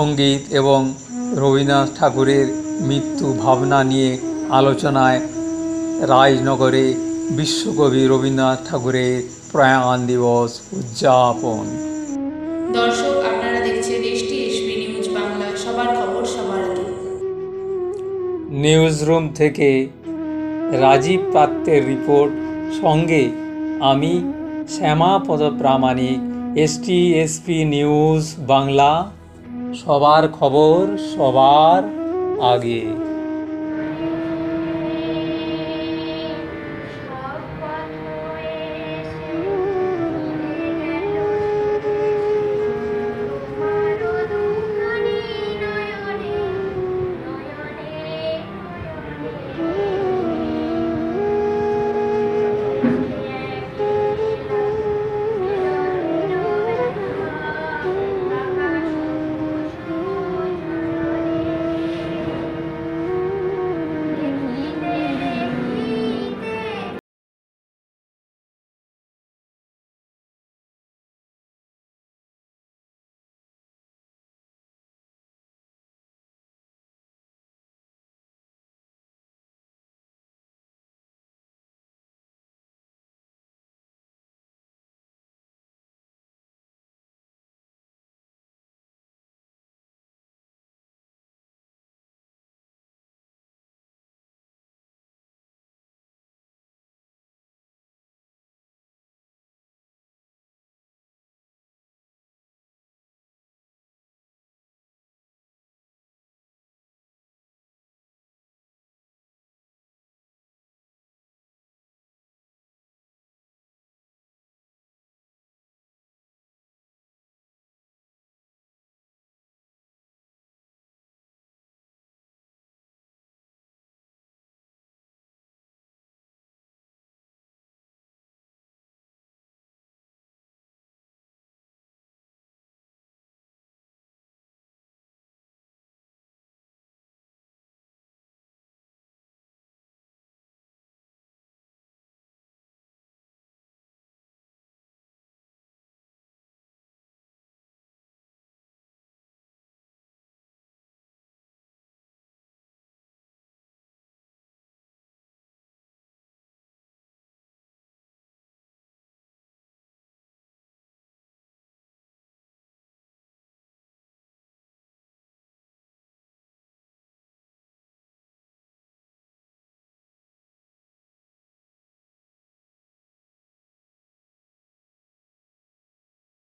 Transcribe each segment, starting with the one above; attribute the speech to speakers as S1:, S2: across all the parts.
S1: সংগীত এবং রবীন্দ্রনাথ ঠাকুরের মৃত্যু ভাবনা নিয়ে আলোচনায় রাজনগরে বিশ্বকবি রবীন্দ্রনাথ ঠাকুরের প্রয়াণ দিবস উদযাপন।
S2: দর্শক আপনারা দেখছেন এসটি এসপি নিউজ বাংলা। সবার খবর সবার আগে।
S1: নিউজ রুম থেকে রাজীব পাত্রের রিপোর্ট। সঙ্গে আমি Shyamapada Pramanik ST SP news Bangla. সবার খবর সবার আগে।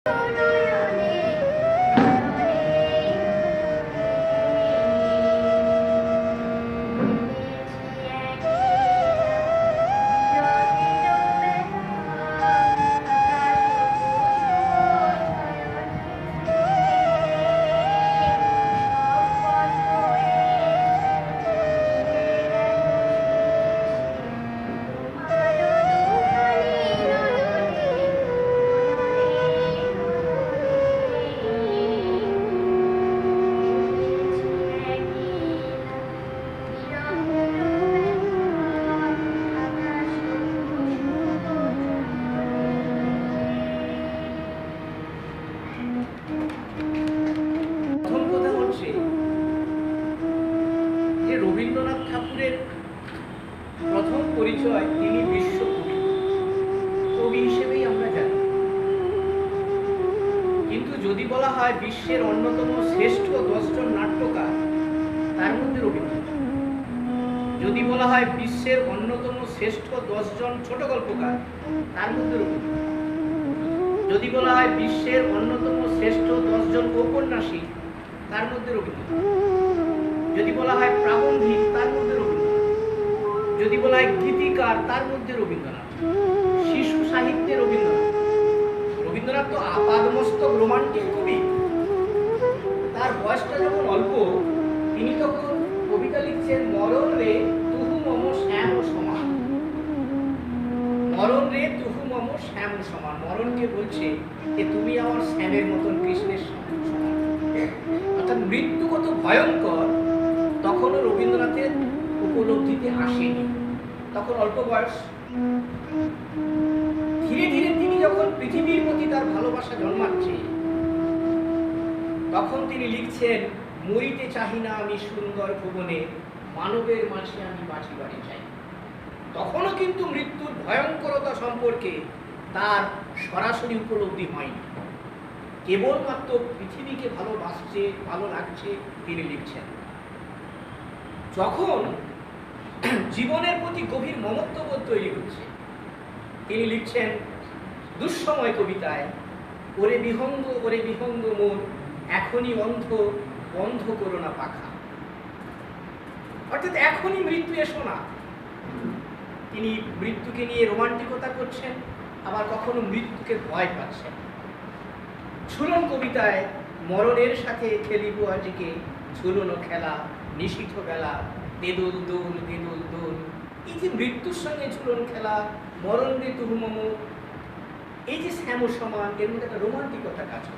S3: Oh, no. পরিচয় তিনি বিশ্বকবি কবি হিসেবেই আমরা জানি। কিন্তু যদি বলা হয় বিশ্বের অন্যতম শ্রেষ্ঠ দশজন নাট্যকার, তার মধ্যে রবীন্দ্রনাথ। যদি বলা হয় বিশ্বের অন্যতম শ্রেষ্ঠ দশজন ছোট গল্পকার, তার মধ্যে রবীন্দ্রনাথ। যদি বলা হয় বিশ্বের অন্যতম শ্রেষ্ঠ দশজন ঔপন্যাসিক, তার মধ্যে রবীন্দ্রনাথ। যদি বলা হয় প্রাবন্ধিক, তার মধ্যে যদি বলা হয় গীতিকার, তার মধ্যে রবীন্দ্রনাথ। শিশু সাহিত্যে রবীন্দ্রনাথ। রবীন্দ্রনাথ তো আপাদমস্তক রোমান্টিক কবি। তার বয়সটা যখন অল্প, তিনি তখন কবিতা লিখছেন, মরণ রে তুহু মম শ্যাম সমান। মরণ রে তুহু মম শ্যাম সমান। মরণকে বলছে যে তুমি আমার শ্যামের মতন কৃষ্ণের সমান। অর্থাৎ মৃত্যু কত ভয়ঙ্কর, তখনও রবীন্দ্রনাথের উপলব্ধিতে আসেনি। তখন অল্প বয়স। ধীরে ধীরে তিনি যখন পৃথিবীর প্রতি তার ভালোবাসা জন্মাচ্ছে, তখন তিনি লিখছেন, মরিতে চাহি না আমি সুন্দর ভুবনে, মানবের মাঝে আমি বাঁচি বাড়ি চাই। তখনও কিন্তু মৃত্যুর ভয়ঙ্করতা সম্পর্কে তার সরাসরি উপলব্ধি হয়নি। কেবলমাত্র পৃথিবীকে ভালোবাসছে, ভালো লাগছে, তিনি লিখছেন। যখন জীবনের প্রতি গভীর মমত্ববোধ তৈরি হচ্ছে। তিনি লিখছেন, দুঃসময় কবিতায়, ওরে বিহঙ্গ ওরে বিহঙ্গ মন, এখনই অন্ধ বন্ধ করো না পাখা। অর্থাৎ এখনই মৃত্যু এসো না। তিনি মৃত্যুকে নিয়ে রোমান্টিকতা করছেন, আবার কখনো মৃত্যুকে ভয় পাচ্ছেন ঝুলন কবিতায়, মরণের সাথে খেলিব আজকে, ঝুলনো খেলা নিষিদ্ধ বেলা দেদুল দোল দেদুল দোল এই যে মৃত্যুর সঙ্গে ঝুলন খেলা, মরণ মৃত্যু তুহুমম এই যে শ্যাম সমান এর মধ্যে একটা রোমান্টিকতা কাজ করে।